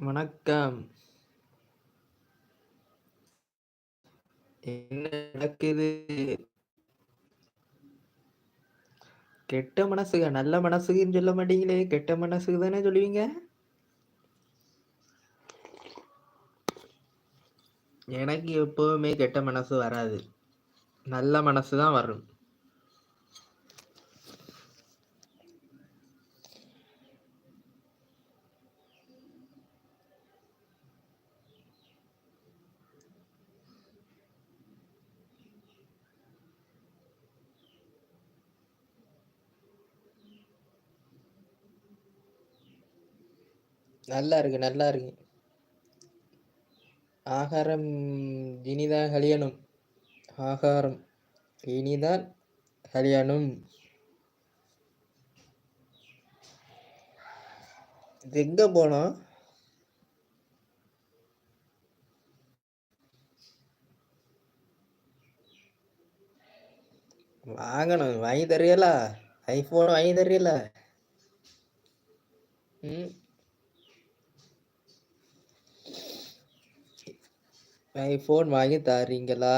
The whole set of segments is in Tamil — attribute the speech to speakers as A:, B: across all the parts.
A: வணக்கம். என்ன நடக்குது? கெட்ட மனசுக நல்ல மனசுக்குன்னு சொல்ல மாட்டீங்களே? கெட்ட மனசுக்கு தானே சொல்லுவீங்க? எனக்கு எப்பவுமே கெட்ட மனசு வராது. நல்ல மனசு தான் வரும். நல்லா இருக்கு நல்லா இருக்கு ஆகாரம் இனிதான் கல்யாணம் ஆகாரம் இனிதான் கல்யாணம் இது எங்க போனோம் வாங்கணும் வாங்கி தருவீங்களா ஐஃபோன் வாங்கி தருவீங்களா ம்? ஐஃபோன் வாங்கி தரீங்களா?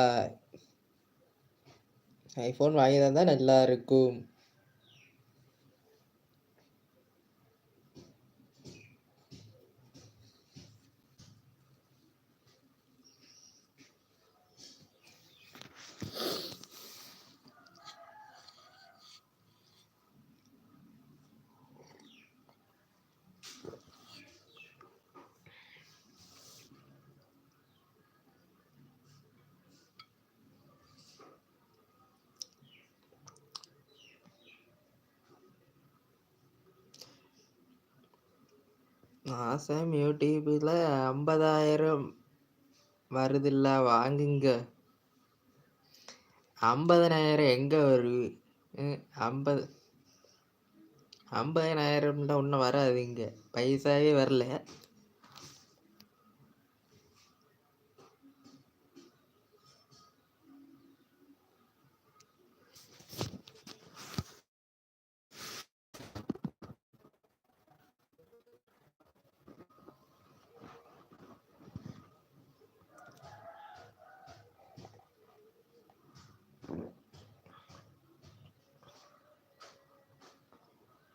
A: ஐஃபோன் வாங்கி தந்தா நல்லா இருக்கும். மாதம் யூடியூப்பில் ஐம்பதாயிரம் வருதில்ல வாங்குங்க. ஐம்பதனாயிரம் எங்கே வருது? ஐம்பது ஐம்பதனாயிரம்ல ஒன்றும் வராதுங்க பைசாவே வரல.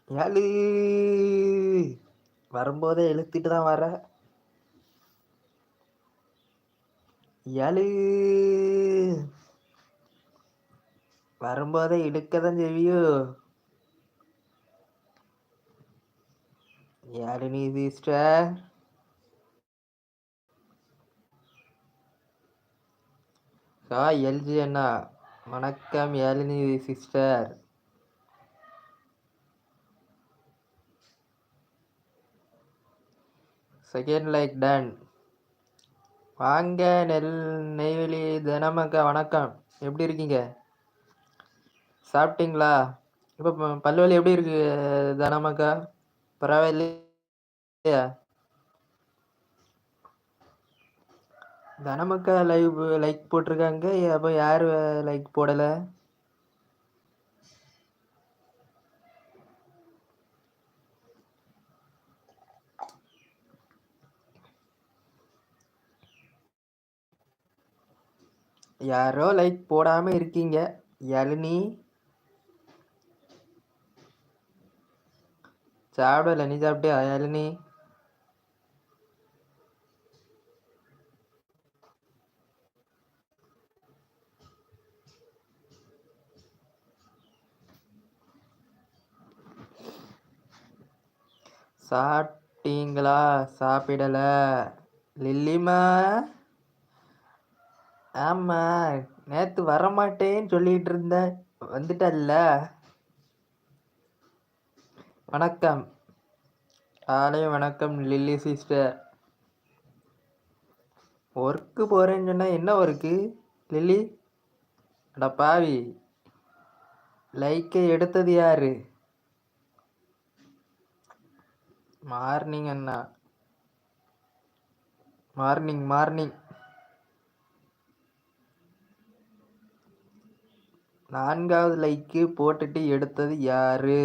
A: ஏழு வரும்போதே இழுத்துட்டு தான் வர ஏழு வரும்போதே இழுக்க தான் செய்வியோ? யாழினி சிஸ்டர்? ஹா எல்ஜி அண்ணா. வணக்கம் Yazhini sister? Second like done வாங்க நெல் நெய்வேலி தினமக்கா வணக்கம். எப்படி இருக்கீங்க? சாப்பிட்டீங்களா? இப்போ பல்வலி எப்படி இருக்கு தனமக்கா பரவாயில்லையா? தனமக்கா லைவ் லைக் போட்டிருக்காங்க. அப்போ யார் லைக் போடலை? யாரோ லைக் போடாம இருக்கீங்க. யலினி சாப்பிடல நீ சாப்பிட்டியா யலினி சாப்பிட்டீங்களா? சாப்பிடல. லில்லிமா ஆமா நேத்து வரமாட்டேன்னு சொல்லிட்டு இருந்த. வந்துட்டல்ல. வணக்கம். காலை வணக்கம் லில்லி சிஸ்டர். ஒர்க்கு போறேன்னு சொன்னா என்ன ஒர்க்கு? லில்லி? அட பாவி. லைக்கை எடுத்தது யாரு? மார்னிங் அண்ணா. Morning morning. நான்காவது லைக்கு போட்டுட்டு எடுத்தது யாரு?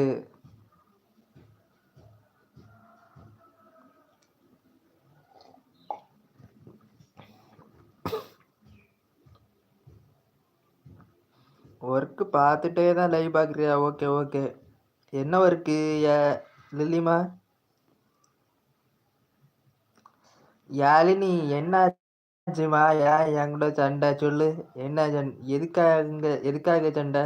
A: ஒர்க்கு பார்த்துட்டே தான் லைவ் பார்க்குறியா? Okay okay. என்ன ஒர்க்கு லில்லிமா? யாழினி என்ன என்னாச்சுமா ஏன் என் கூட சண்டை சொல்லு. என்ன சண் எதுக்காக எதுக்காக சண்டை?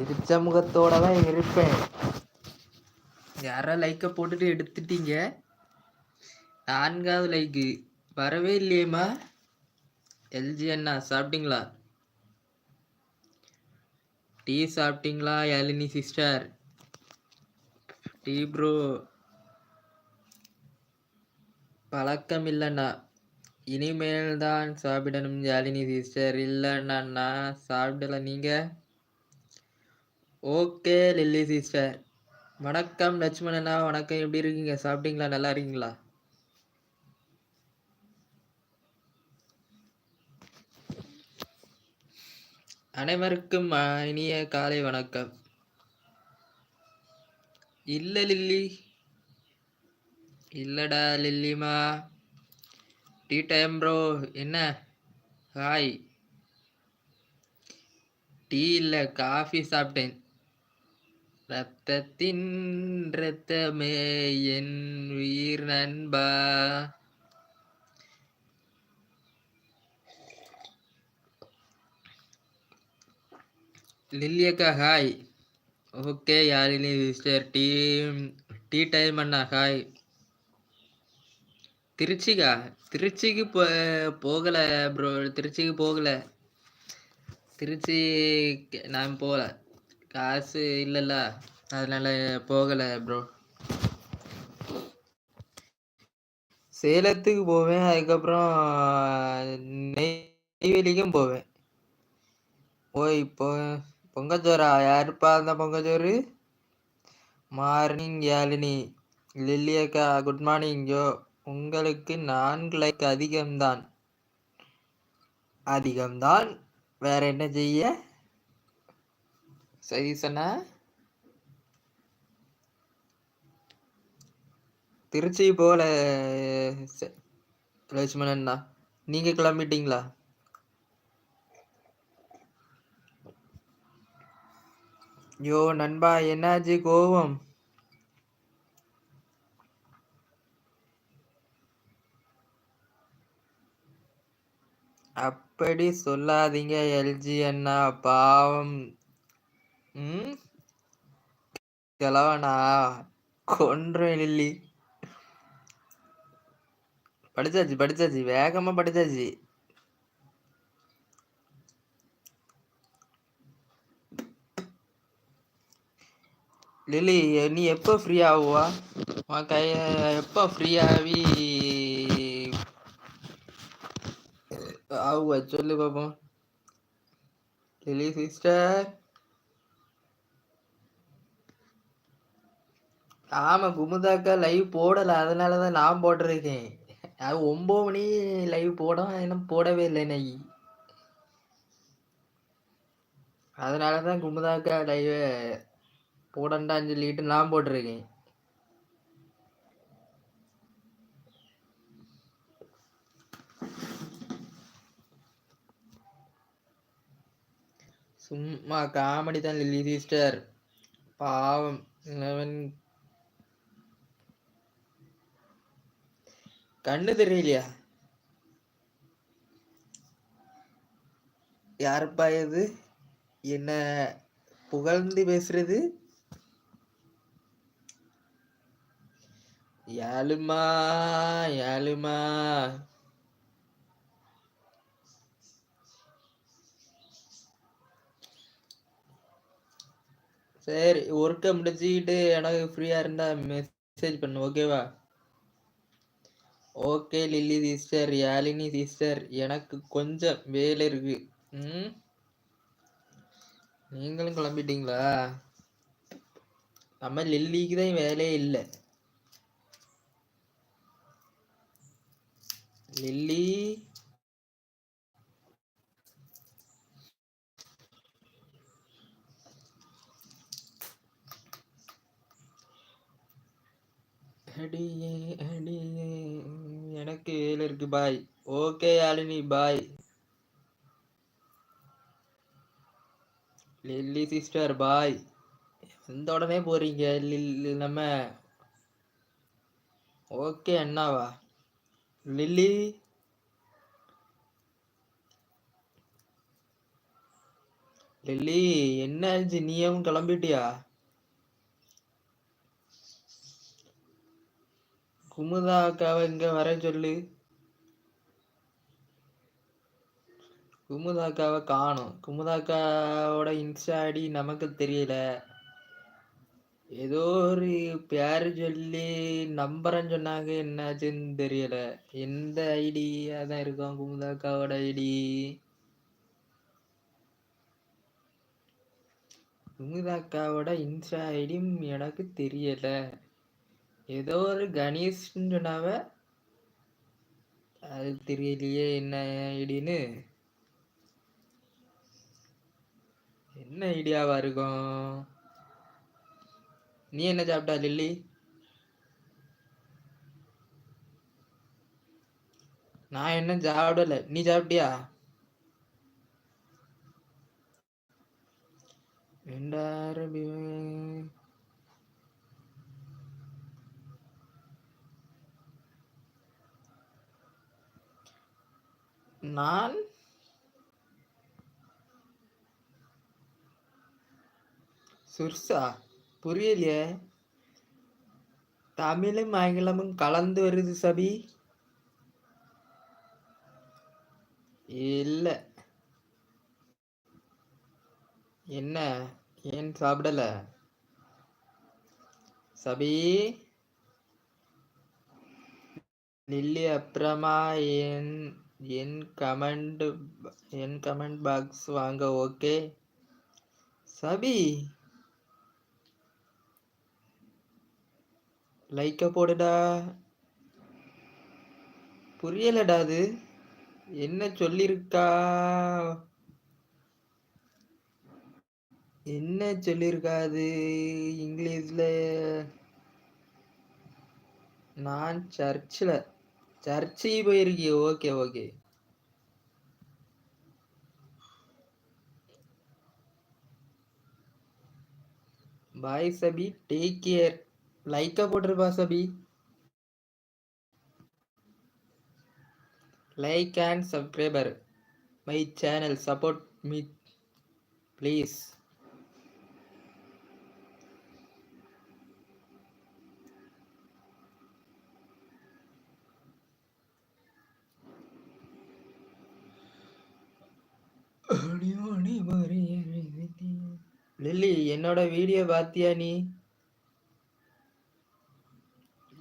A: எரிச்ச முகத்தோட தான் இருப்பேன். யாரா லைக்கை போட்டுட்டு எடுத்துட்டீங்க? நான்காவது லைக்கு வரவே இல்லையேம்மா. எல்ஜி அண்ணா சாப்பிட்டீங்களா? டீ சாப்பிட்டீங்களா யாழினி சிஸ்டர் டீ ப்ரோ. பழக்கம் இல்லைண்ணா இனிமேல் தான் சாப்பிடணும் ஜாலினி சிஸ்டர் இல்லைண்ணா நான் சாப்பிடல. நீங்கள் ஓகே லில்லி சிஸ்டர் வணக்கம் லட்சுமணண்ணா. வணக்கம். எப்படி இருக்கீங்க? சாப்பிட்டீங்களா? நல்லா இருக்கீங்களா? அனைவருக்கும் இனிய காலை வணக்கம். இல்ல லில்லி. இல்லடா லில்லிமா டீ டைம் ப்ரோ என்ன? ஹாய். டீ இல்லை காஃபி சாப்பிட்டேன். ரத்தத்தின் ரத்தமே என் உயிர் நண்பா. லில்லியக்கா hi. Okay Yazhini sister? Tea tea time அண்ணா ஹாய் திருச்சிக்கா? திருச்சிக்கு போ போகலை ப்ரோ திருச்சிக்கு போகலை. திருச்சி நான் போகல காசு இல்லைல்ல. அதனால போகலை ப்ரோ சேலத்துக்கு போவேன். அதுக்கப்புறம் நெய்வேலிக்கும் போவேன். ஓய் இப்போ பொங்கச்சோரா யாருப்பா அந்த பொங்கச்சோறு மார்னிங் யாழினி. லில்லியக்கா குட் மார்னிங். ஜோ உங்களுக்கு நான்கு லைக் அதிகம்தான். அதிகம்தான்? வேற என்ன செய்ய? சரி சொன்ன திருச்சி போல லட்சுமணன் நீங்க கிளம்பிட்டீங்களா? யோ நண்பா என்னாச்சு கோபம்? அப்படி சொல்லாதீங்க எல்ஜி அண்ணா. பாவம். ம்? கிழவனா கொன்றேன் லில்லி படிச்சாச்சு படிச்சாச்சு. வேகமா படிச்சாச்சு. லில்லி நீ எப்போ ஃப்ரீ ஆகுவா? உன் கைய எப்போ ஃப்ரீ ஆகி ஆகுவா? சொல்லு பாப்போம். லில்லி சிஸ்டர் ஆமா குமுதாக்கா லைவ் போடல. அதனாலதான் நான் போட்டிருக்கேன். அது ஒன்பது மணி லைவ் போட இன்னும் போடவே இல்லை நை அதனாலதான் குமுதாக்கா லைவ் போடண்டான்னு சொல்லிட்டு நான் போட்டிருக்கேன். சும்மா காமெடி தான் லில்லி சிஸ்டர் பாவம் கண்ணு தெரியலையா? யாருப்பா இது? என்ன புகழ்ந்து பேசுறது? யாழுமா ஏழுமா சரி ஒர்க்கை முடிச்சுக்கிட்டு எனக்கு ஃப்ரீயாக இருந்தால் மெசேஜ் பண்ணு ஓகேவா okay Lily sister Yazhini sister எனக்கு கொஞ்சம் வேலை இருக்கு. ம்? நீங்களும் கிளம்பிட்டீங்களா? நம்ம லில்லிக்கு தான் வேலையே இல்லை. லில்லி. அடியே அடியே. எனக்கு வேலை இருக்கு bye okay Yazhini bye Lily sister bye எந்த உடனே போறீங்க லில்லி நம்ம. ஓகே அண்ணாவா? லில்லி. லில்லி என்னாச்சு நீயும் கிளம்பிட்டியா? குமுதா அக்காவை இங்க வர சொல்லு. குமுதா அக்காவை காணும். குமுதா அக்காவோட இன்ஸ்டா ஐடி நமக்கு தெரியல. ஏதோ ஒரு பேரு சொல்லி நம்புறேன்னு சொன்னாங்க. என்னாச்சுன்னு தெரியல. எந்த ஐடியா தான் இருக்கும். குமுதாக்காவோட ஐடி. குமுதாக்காவோட இன்ஸ்டா ஐடியும் எனக்கு தெரியல. ஏதோ ஒரு கணேஷ்னு சொன்னாவ. அது தெரியலையே என்ன ஐடின்னு. என்ன ஐடியாவா இருக்கும்? நீ என்ன சாப்பிட்டா லில்லி? நான் என்ன சாப்பிடல. நீ சாப்பிட்டியா? ரெண்டாயிரம் பி- நான் சுர்சா? புரியலையே? தமிழும் ஆங்கிலமும் கலந்து வருது சபி. இல்ல. என்ன? ஏன் சாப்பிடல? சபி? நில்லி அப்புறமா என் என் கமெண்ட் என் கமெண்ட் பாக்ஸ் வாங்க ஓகே? சபி? லைக்க போடுடா. புரியலடா அது. என்ன சொல்லிருக்கா? என்ன சொல்லிருக்கா அது? இங்கிலீஷ்ல. நான் சர்ச்சில் church போயிருக்கிய. Okay okay. Bye Sabi. Take care Lyca போட்டிருப்பா Sabi. Like and subscriber my channel support me please Lily என்னோட வீடியோ பாத்தியா நீ?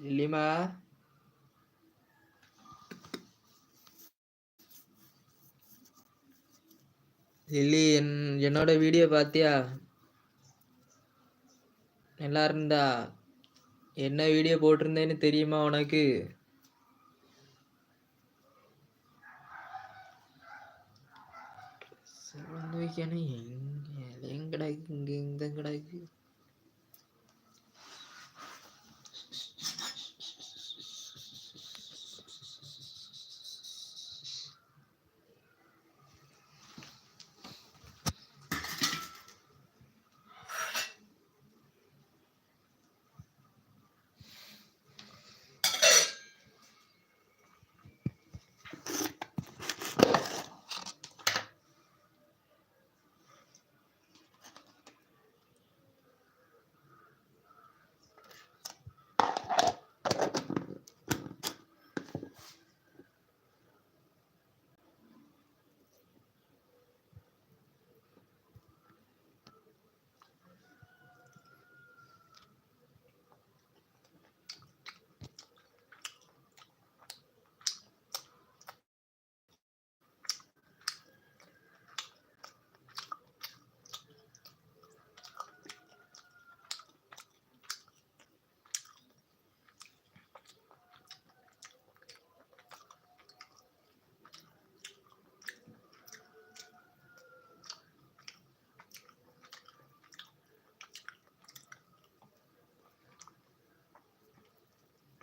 A: லில்லிமா லில்லி என் என்னோட வீடியோ பாத்தியா? நல்லா இருந்தா. என்ன வீடியோ போட்டிருந்தேன்னு தெரியுமா உனக்கு? வந்து வைக்கணும். எங்க எங்கடா இங்க இந்த கிடக்கு.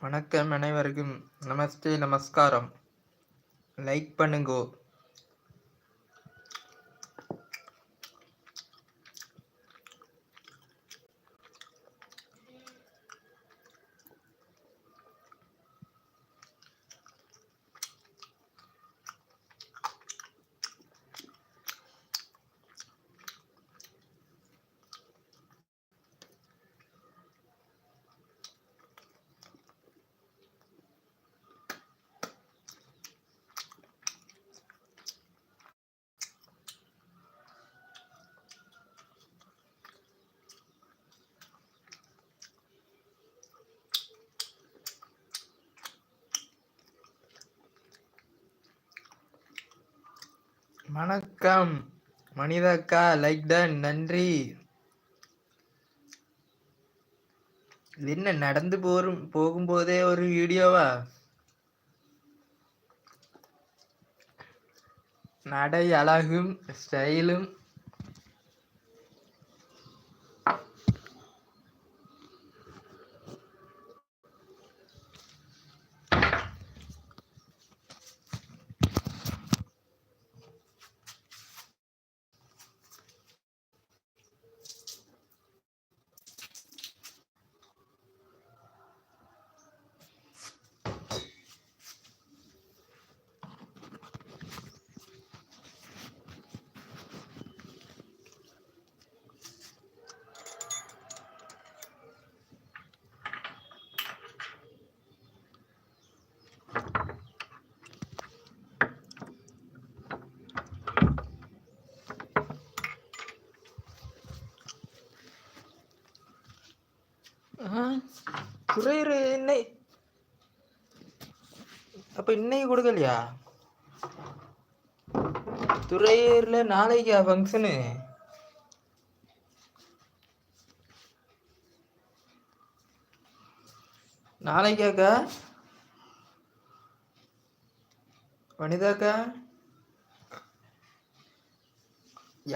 A: வணக்கம் அனைவருக்கும். நமஸ்தே நமஸ்காரம். லைக் பண்ணுங்கோ. வணக்கம். மனிதாக்கா லைக் டன் நன்றி. இது என்ன நடந்து போரும் போகும்போதே ஒரு வீடியோவா? நடை அழகும் ஸ்டைலும் துறையூர் இன்னை அப்ப இன்னைக்கு கொடுக்கலையா? துறையூர்ல நாளைக்கா ஃபங்க்ஷனு நாளைக்காக்கா? வனிதாக்கா?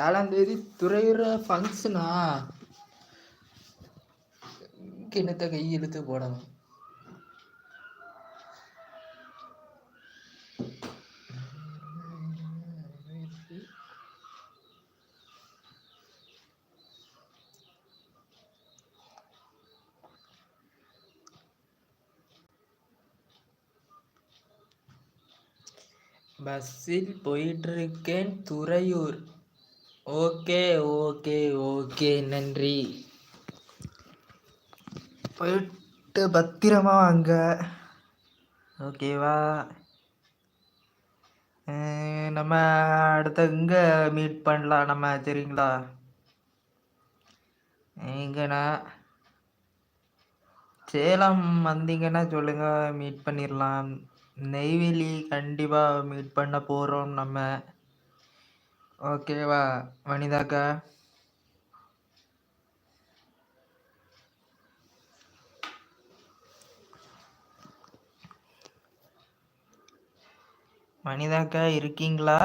A: ஏழாம் தேதி துறையூர ஃபங்க்ஷனா கிணத்த கை இழுத்து போடணும்? பஸ்ஸில் போயிட்டு இருக்கேன் துறையூர். ஓகே ஓகே ஓகே நன்றி. போயிட்டு பத்திரமா வாங்க. ஓகேவா நம்ம அடுத்த இங்கே மீட் பண்ணலாம் நம்ம சரிங்களா எங்கண்ணா சேலம் வந்தீங்கன்னா சொல்லுங்கள் மீட் பண்ணிடலாம் நெய்வேலி கண்டிப்பாக மீட் பண்ண போகிறோம் நம்ம. ஓகேவா வனிதாக்கா மனிதாக்கா இருக்கீங்களா?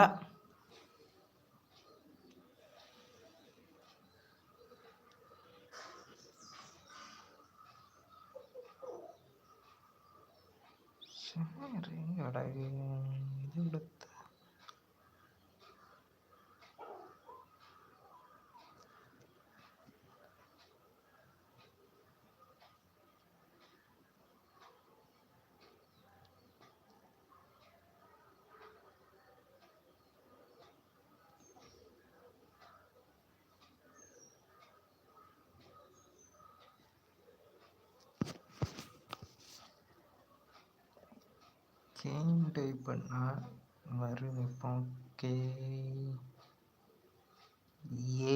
A: சரி இது கொடுத்த டைப் பண்ணால் வரும் கே. ஏ.